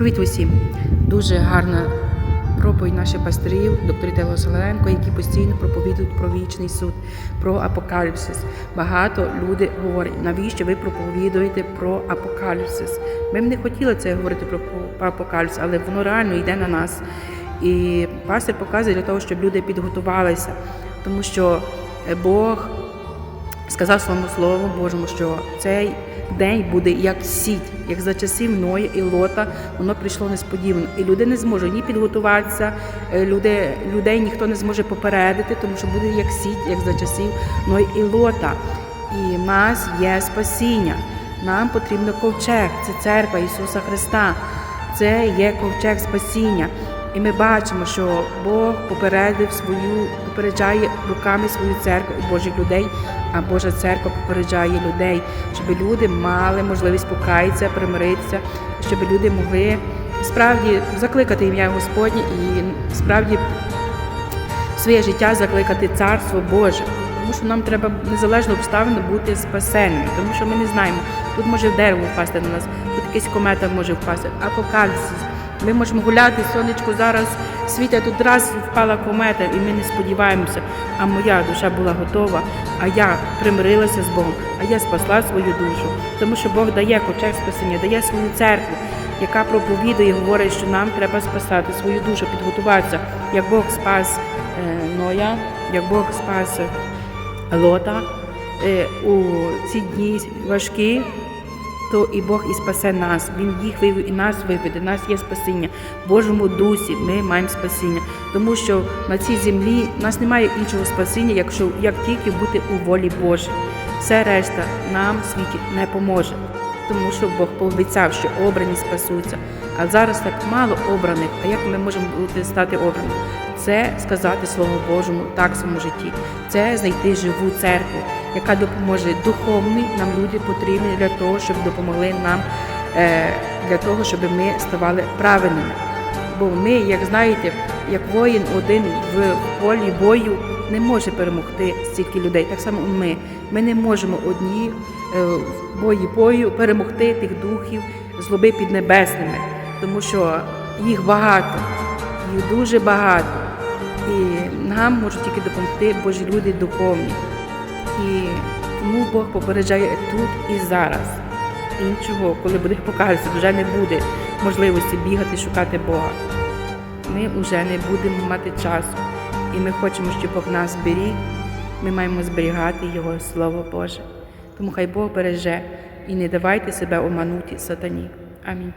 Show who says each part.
Speaker 1: Привіт усім! Дуже гарна проповідь наших пастирів, докторів Тело Сололенко, які постійно проповідують про вічний суд, про апокаліпсис. Багато люди говорять, навіщо ви проповідуєте про апокаліпсис? Ми б не хотіли це говорити про апокаліпсис, але воно реально йде на нас. І пастир показує для того, щоб люди підготувалися, тому що Бог сказав своєму слову Божому, що цей день буде як сіть, як за часів Ноя і Лота, воно прийшло несподівано. І люди не зможуть ні підготуватися, е, люди, людей ніхто не зможе попередити, тому що буде як сіть, як за часів Ноя і Лота. І в нас є спасіння. Нам потрібно ковчег, це церква Ісуса Христа. Це є ковчег спасіння. І ми бачимо, що Бог попередив свою, попереджає руками свою церкву і Божих людей, а Божа церква попереджає людей, щоб люди мали можливість покаятися, примиритися, щоб люди могли справді закликати ім'я Господнє і справді своє життя закликати Царство Боже. Тому що нам треба незалежно обставин бути спасенними, тому що ми не знаємо, тут може дерево впасти на нас, тут якийсь комета може впасти, апокаліпсис. Ми можемо гуляти, сонечко зараз світить, тут раз впала комета, і ми не сподіваємося. А моя душа була готова, а я примирилася з Богом, а я спасла свою душу. Тому що Бог дає ковчег спасіння, дає свою церкву, яка проповідує, і говорить, що нам треба спасати свою душу, підготуватися, як Бог спас е, Ноя, як Бог спас Лота е, у ці дні важкі то і Бог і спасе нас. Він їх вивів і нас виведе. Нас є спасіння. В Божому дусі ми маємо спасіння. Тому що на цій землі в нас немає іншого спасіння, якщо як тільки бути у волі Божій. Все решта нам світі не поможе. Тому що Бог пообіцяв, що обрані спасуться. А зараз так мало обраних. А як ми можемо бути стати обраними? Це сказати Слово Божому так в своєму житті, це знайти живу церкву, яка допоможе духовні нам люди потрібні для того, щоб допомогли нам е, для того, щоб ми ставали правильними. Бо ми, як знаєте, як воїн один в полі бою не може перемогти стільки людей. Так само ми. Ми не можемо одні е, в бої бою перемогти тих духів злоби піднебесними, тому що їх багато, їх дуже багато. І нам можуть тільки допомогти Божі люди духовні. І тому Бог попереджає тут і зараз. Іншого, коли буде покаятися, вже не буде можливості бігати, шукати Бога. Ми вже не будемо мати часу. І ми хочемо, щоб Бог нас зберіг. Ми маємо зберігати Його Слово Боже. Тому хай Бог береже і не давайте себе оманути сатані. Амінь.